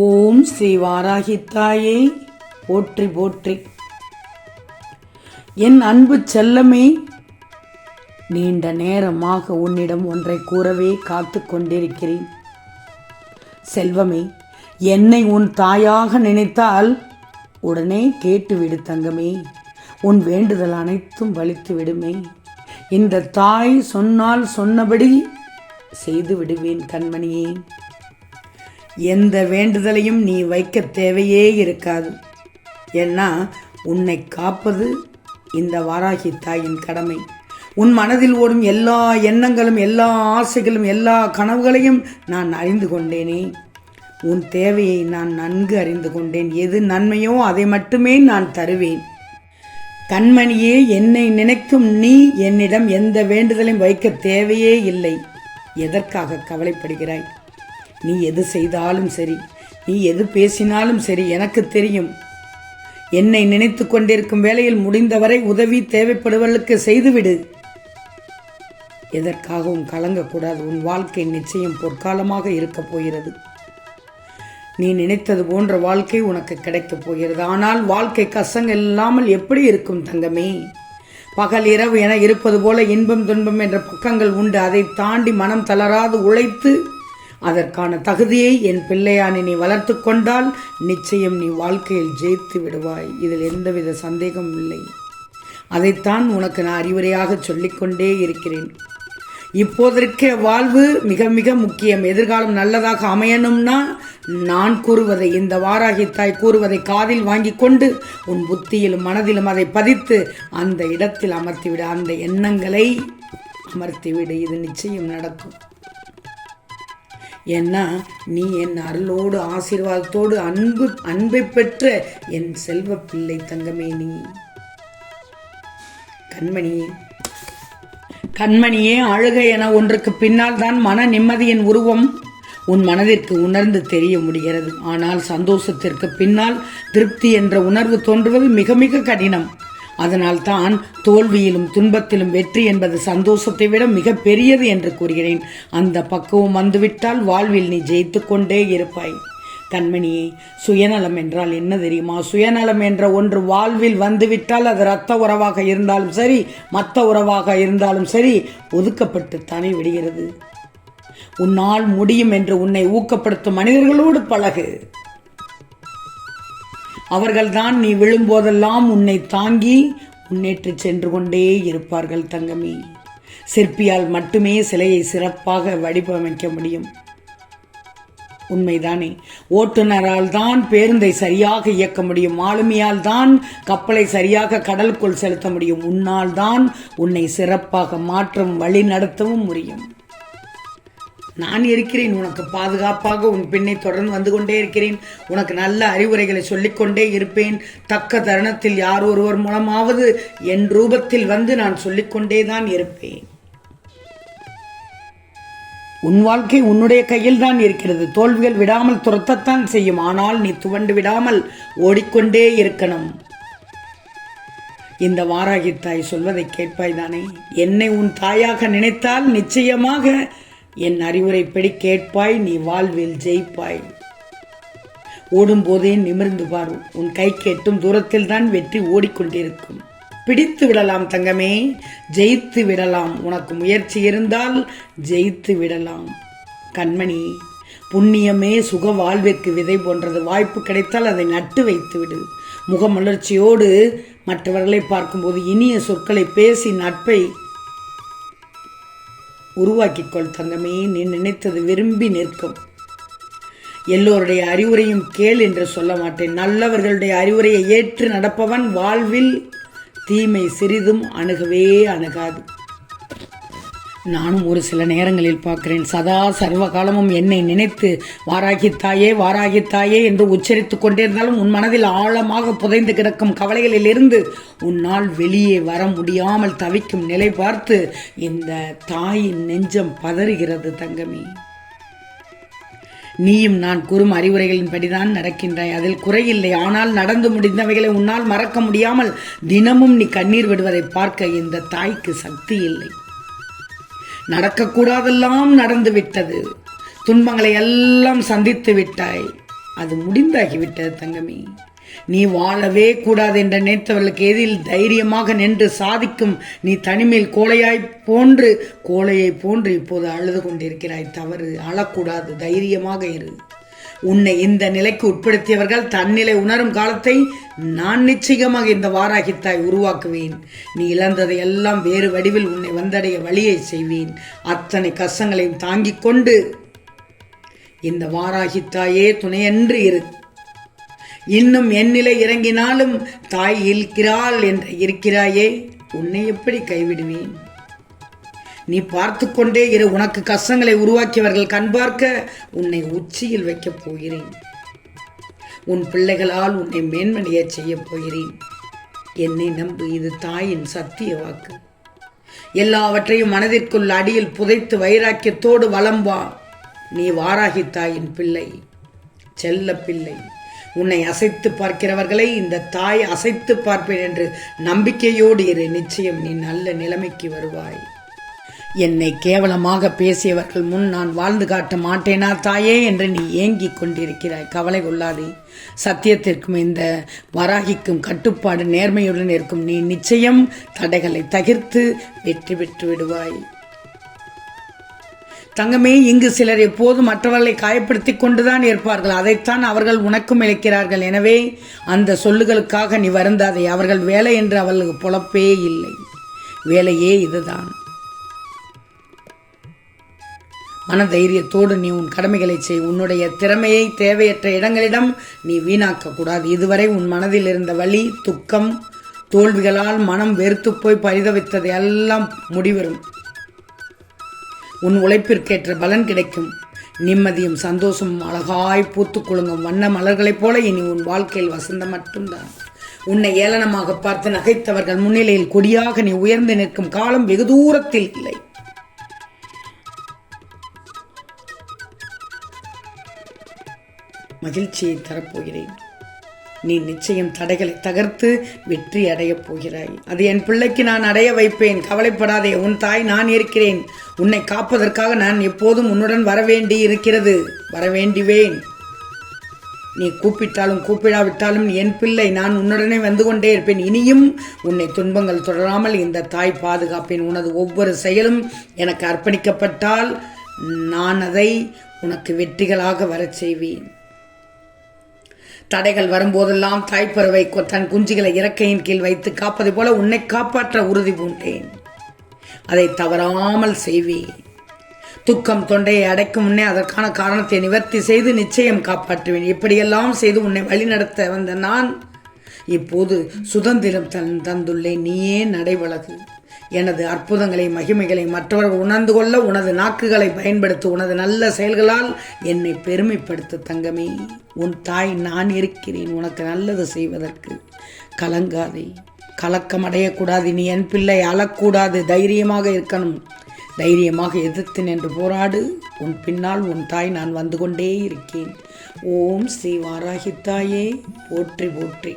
ஓம் ஸ்ரீ வாராகித்தாயே. போற்றி போற்றி. என் அன்பு செல்லமே நீண்ட நேரமாக உன்னிடம் ஒன்றை கூறவே காத்து கொண்டிருக்கிறேன். செல்வமே என்னை உன் தாயாக நினைத்தால் உடனே கேட்டுவிடு தங்கமே. உன் வேண்டுதல் அனைத்தும் வலித்து விடுமே. இந்த தாய் சொன்னால் சொன்னபடி செய்து விடுவேன் கண்மணியே. எந்த வேண்டுதலையும் நீ வைக்க தேவையே இருக்காது. ஏன்னா உன்னை காப்பது இந்த வாராகி தாயின் கடமை. உன் மனதில் ஓடும் எல்லா எண்ணங்களும் எல்லா ஆசைகளும் எல்லா கனவுகளையும் நான் அறிந்து கொண்டேனே. உன் தேவையை நான் நன்கு அறிந்து கொண்டேன். எது நன்மையோ அதை மட்டுமே நான் தருவேன். கண்மணியே என்னை நினைக்கும் நீ என்னிடம் எந்த வேண்டுதலையும் வைக்க தேவையே இல்லை. எதற்காக கவலைப்படுகிறாய்? நீ எது செய்தாலும் சரி நீ எது பேசினாலும் சரி எனக்கு தெரியும். என்னை நினைத்து கொண்டிருக்கும் வேளையில் முடிந்தவரை உதவி தேவைப்படுவர்களுக்கு செய்துவிடு. எதற்காகவும் கலங்கக்கூடாது. உன் வாழ்க்கை நிச்சயம் பொற்காலமாக இருக்கப் போகிறது. நீ நினைத்தது போன்ற வாழ்க்கை உனக்கு கிடைக்கப் போகிறது. ஆனால் வாழ்க்கை கசங்கள் இல்லாமல் எப்படி இருக்கும் தங்கமே? பகல் இரவு என இருப்பது போல இன்பம் துன்பம் என்ற பக்கங்கள் உண்டு. அதை தாண்டி மனம் தளராது உழைத்து அதற்கான தகுதியை என் பிள்ளையானை நீ வளர்த்து கொண்டால் நிச்சயம் நீ வாழ்க்கையில் ஜெயித்து விடுவாய். இதில் எந்தவித சந்தேகமும் இல்லை. அதைத்தான் உனக்கு நான் அறிவுரையாக சொல்லிக்கொண்டே இருக்கிறேன். இப்போதற்கே வாழ்வு மிக மிக முக்கியம். எதிர்காலம் நல்லதாக அமையணும்னா நான் கூறுவதை இந்த வாராகி தாய் கூறுவதை காதில் வாங்கி கொண்டு உன் புத்தியிலும் மனதிலும் அதை பதித்து அந்த இடத்தில் அமர்த்திவிடு. அந்த எண்ணங்களை அமர்த்திவிடு. இது நிச்சயம் நடக்கும். ஏன்னா நீ என் அருளோடு ஆசீர்வாதத்தோடு அன்பு அன்பை பெற்ற என் செல்வ பிள்ளை தங்கமே நீ. கண்மணியே கண்மணியே அழுகை என ஒன்றுக்கு பின்னால் தான் மன நிம்மதியின் உருவம் உன் மனதிற்கு உணர்ந்து தெரிய முடிகிறது. ஆனால் சந்தோஷத்திற்கு பின்னால் திருப்தி என்ற உணர்வு தோன்றுவது மிக மிக கடினம். அதனால் தான் தோல்வியிலும் துன்பத்திலும் வெற்றி என்பது சந்தோஷத்தை விட மிக பெரியது என்று கூறுகிறேன். அந்த பக்குவம் வந்துவிட்டால் வாழ்வில் நீ ஜெயித்து கொண்டே இருப்பாய். கண்மணியே சுயநலம் என்றால் என்ன தெரியுமா? சுயநலம் என்ற ஒன்று வாழ்வில் வந்துவிட்டால் அது இரத்த உறவாக இருந்தாலும் சரி மற்ற உறவாக இருந்தாலும் சரி ஒதுக்கப்பட்டுத்தானே விடுகிறது. உன்னால் முடியும் என்று உன்னை ஊக்கப்படுத்தும் மனிதர்களோடு பழகு. அவர்கள்தான் நீ விழும்போதெல்லாம் உன்னை தாங்கி முன்னேற்றி சென்று கொண்டே இருப்பார்கள் தங்கமி. சிற்பியால் மட்டுமே சிலையை சிறப்பாக வடிவமைக்க முடியும். உண்மைதானே ஓட்டுநரால் தான் பேருந்தை சரியாக இயக்க முடியும். ஆளுமையால் தான் கப்பலை சரியாக கடலுக்குள் செலுத்த முடியும். உன்னால் தான் உன்னை சிறப்பாக மாற்றம் வழி நடத்தவும் முடியும். நான் இருக்கிறேன் உனக்கு பாதுகாப்பாக உன் பெண்ணை தொடர்ந்து வந்து கொண்டே இருக்கிறேன். உனக்கு நல்ல அறிவுரைகளை சொல்லிக்கொண்டே இருப்பேன். தக்க தருணத்தில் யார் ஒருவர் மூலமாவது என் ரூபத்தில் வந்து நான் சொல்லிக்கொண்டே தான் இருப்பேன். உன் வாழ்க்கை உன்னுடைய கையில் தான் இருக்கிறது. தோல்விகள் விடாமல் துரத்தத்தான் செய்யும். ஆனால் நீ துவண்டு விடாமல் ஓடிக்கொண்டே இருக்கணும். இந்த வாராகி தாய் சொல்வதை கேட்பாய் தானே? என்னை உன் தாயாக நினைத்தால் நிச்சயமாக என் அறிவுரைப்படி கேட்பாய் நீ வாழ்வில் ஜெயிப்பாய். ஓடும்போதே நிமிர்ந்து பார் உன் கை கேட்டும் தூரத்தில் தான் வெற்றி ஓடிக்கொண்டிருக்கும். பிடித்து விடலாம் தங்கமே ஜெயித்து விடலாம். உனக்கு முயற்சி இருந்தால் ஜெயித்து விடலாம். கண்மணி புண்ணியமே சுக வாழ்விற்கு விதை போன்றது. வாய்ப்பு கிடைத்தால் அதை நட்டு வைத்து விடு முகமலர்ச்சியோடு மற்றவர்களை பார்க்கும்போது இனிய சொற்களை பேசி நட்பை உருவாக்கிக்கொள் தங்கமே நீ நினைத்தது விரும்பி நிற்கும். எல்லோருடைய அறிவுரையும் கேள் என்று சொல்ல மாட்டேன். நல்லவர்களுடைய அறிவுரையை ஏற்று நடப்பவன் வாழ்வில் தீமை சிறிதும் அணுகவே அணுகாது. நானும் ஒரு சில நேரங்களில் பார்க்கிறேன். சதா சர்வ காலமும் என்னை நினைத்து வாராகித்தாயே வாராகித்தாயே என்று உச்சரித்துக் கொண்டிருந்தாலும் உன் மனதில் ஆழமாக புதைந்து கிடக்கும் கவலைகளில் இருந்து உன்னால் வெளியே வர முடியாமல் தவிக்கும் நிலை பார்த்து இந்த தாயின் நெஞ்சம் பதறுகிறது தங்கமி. நீயும் நான் கூறும் அறிவுரைகளின்படிதான் நடக்கின்றாய். அதில் குறையில்லை. ஆனால் நடந்து முடிந்தவைகளை உன்னால் மறக்க முடியாமல் தினமும் நீ கண்ணீர் விடுவதை பார்க்க இந்த தாய்க்கு சக்தி இல்லை. நடக்கக்கூடாதெல்லாம் நடந்து விட்டது துன்பங்களை எல்லாம் சந்தித்து விட்டாய். அது முடிந்தாகிவிட்டது தங்கமி. நீ வாழவே கூடாது என்ற நினைத்தவர்களுக்கு எதில் தைரியமாக நின்று சாதிக்கும் நீ தனிமையில் கோழையாய் போன்று கோழையை போன்று இப்போது அழுது கொண்டிருக்கிறாய். தவறு அழக்கூடாது தைரியமாக இரு. உன்னை இந்த நிலைக்கு உட்படுத்தியவர்கள் தன்னிலை உணரும் காலத்தை நான் நிச்சயமாக இந்த வாராகித்தாய் உருவாக்குவேன். நீ இழந்ததை எல்லாம் வேறு வடிவில் உன்னை வந்தடைய வழியை செய்வேன். அத்தனை கஷ்டங்களையும் தாங்கிக் கொண்டு இந்த வாராகித்தாயே துணையன்று இரு. இன்னும் என் நிலை இறங்கினாலும் தாய் இருக்கிறாள் என்று இருக்கிறாயே. உன்னை எப்படி கைவிடுவேன்? நீ பார்த்து கொண்டே இரு. உனக்கு கஷ்டங்களை உருவாக்கியவர்கள் கண் பார்க்க உன்னை உச்சியில் வைக்கப் போகிறேன். உன் பிள்ளைகளால் உன்னை மேன்மணிய செய்ய போகிறேன். என்னை நம்பு. இது தாயின் சத்திய வாக்கு. எல்லாவற்றையும் மனதிற்குள் அடியில் புதைத்து வைராக்கியத்தோடு வலம் வா. நீ வாராகி தாயின் பிள்ளை செல்ல பிள்ளை. உன்னை அசைத்து பார்க்கிறவர்களை இந்த தாய் அசைத்து பார்ப்பேன் என்று நம்பிக்கையோடு இரு. நிச்சயம் நீ நல்ல நிலைமைக்கு வருவாய். என்னை கேவலமாக பேசியவர்கள் முன் நான் வாழ்ந்து காட்ட மாட்டேனா தாயே என்று நீ ஏங்கிக் கொண்டிருக்கிறாய். கவலை கொள்ளாதே. சத்தியத்திற்கும் இந்த வராகிக்கும் கட்டுப்பாடு நேர்மையுடன் இருக்கும். நீ நிச்சயம் தடைகளை தகிர்த்து வெற்றி பெற்று விடுவாய். தங்கமே இங்கு சிலர் எப்போதும் மற்றவர்களை காயப்படுத்தி கொண்டுதான் இருப்பார்கள். அதைத்தான் அவர்கள் உனக்கும் இழைக்கிறார்கள். எனவே அந்த சொல்லுகளுக்காக நீ வருந்தாதே. அவர்கள் வேலை என்று அவர்களுக்கு பொழப்பே இல்லை. வேலையே இதுதான். மன தைரியத்தோடு நீ உன் கடமைகளை செய். உன்னுடைய திறமையை தேவையற்ற இடங்களிடம் நீ வீணாக்க கூடாது இதுவரை உன் மனதில் இருந்த வலி துக்கம் தோல்விகளால் மனம் வெறுத்து போய் பரிதவித்தது எல்லாம் முடிவரும். உன் உழைப்பிற்கேற்ற பலன் கிடைக்கும். நிம்மதியும் சந்தோஷமும் அழகாய் பூத்து குலுங்கும் வண்ண மலர்களைப் போல இனி உன் வாழ்க்கையில் வசந்தம் மட்டும்தான். உன்னை ஏளனமாக பார்த்து நகைத்தவர்கள் முன்னிலையில் கொடியாக நீ உயர்ந்து நிற்கும் காலம் வெகு தூரத்தில் இல்லை. மகிழ்ச்சியை தரப்போகிறேன். நீ நிச்சயம் தடைகளை தகர்த்து வெற்றி அடையப் போகிறாய். அது என் பிள்ளைக்கு நான் அடைய வைப்பேன். கவலைப்படாதே உன் தாய் நான் இருக்கிறேன். உன்னை காப்பதற்காக நான் எப்போதும் உன்னுடன் வரவேண்டி இருக்கிறது. வரவேண்டிவேன். நீ கூப்பிட்டாலும் கூப்பிடாவிட்டாலும் என் பிள்ளை நான் உன்னுடனே வந்து கொண்டே இருப்பேன். இனியும் உன்னை துன்பங்கள் தொடராமல் இந்த தாய் பாதுகாப்பேன். உனது ஒவ்வொரு செயலும் எனக்கு அர்ப்பணிக்கப்பட்டால் நான் அதை உனக்கு வெற்றிகளாக வரச் செய்வேன். தடைகள் வரும்போதெல்லாம் தாய்ப்பறவை தன் குஞ்சுகளை இறக்கையின் கீழ் வைத்து காப்பது போல உன்னை காப்பாற்ற உறுதி பூண்டேன். அதை தவறாமல் செய்வேன். துக்கம் தொண்டையை அடைக்கும் முன்னே அதற்கான காரணத்தை நிவர்த்தி செய்து நிச்சயம் காப்பாற்றுவேன். இப்படியெல்லாம் செய்து உன்னை வழிநடத்த வந்த நான் இப்போது சுதந்திரம் தன் தந்துள்ளேன். நீயே நடைவழகு எனது அற்புதங்களை மகிமைகளை மற்றவர்கள் உணர்ந்து கொள்ள உனது நாக்குகளை பயன்படுத்தி உனது நல்ல செயல்களால் என்னை பெருமைப்படுத்த தங்கமே. உன் தாய் நான் இருக்கிறேன் உனக்கு நல்லது செய்வதற்கு. கலங்காதே. கலக்கம் அடையக்கூடாது நீ என் பிள்ளை அழக்கூடாது தைரியமாக இருக்கணும். தைரியமாக எதிர்த்து நின்று போராடு. உன் பின்னால் உன் தாய் நான் வந்து கொண்டே இருக்கேன். ஓம் ஸ்ரீ வாராகித்தாயே. போற்றி போற்றி.